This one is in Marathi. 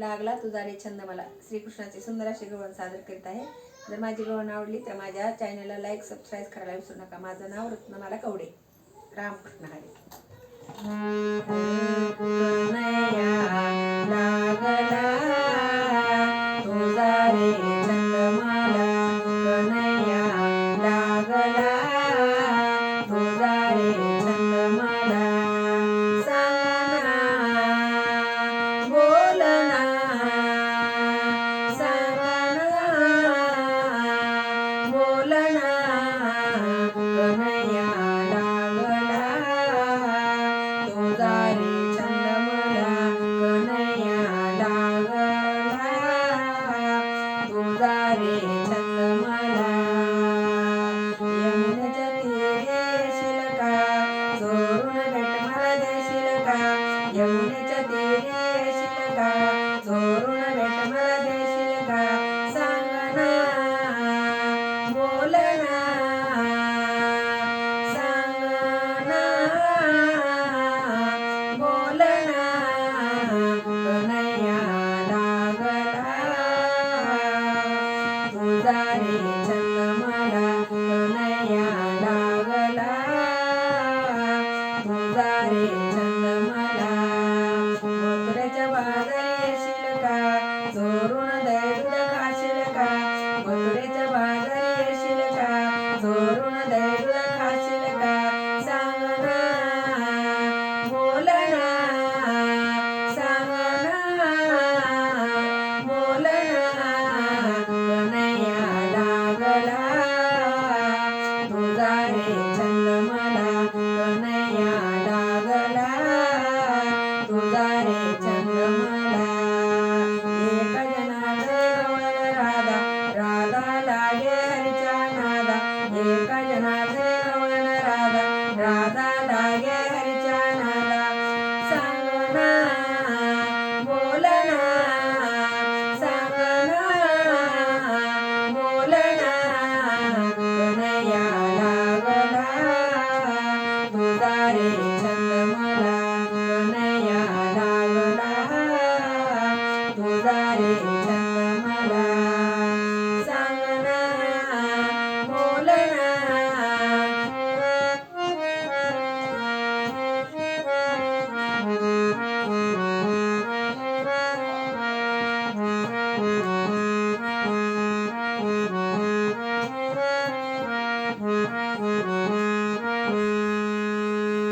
लागला तुझा रे छंद मला. श्रीकृष्णाचे सुंदर असे गवळण सादर करीत आहे. जर माझी गवळण आवडली तर माझ्या चॅनलला लाईक सबस्क्राईब करायला विसरू नका. माझं नाव रत्नमाला कवडे. रामकृष्ण हरे. না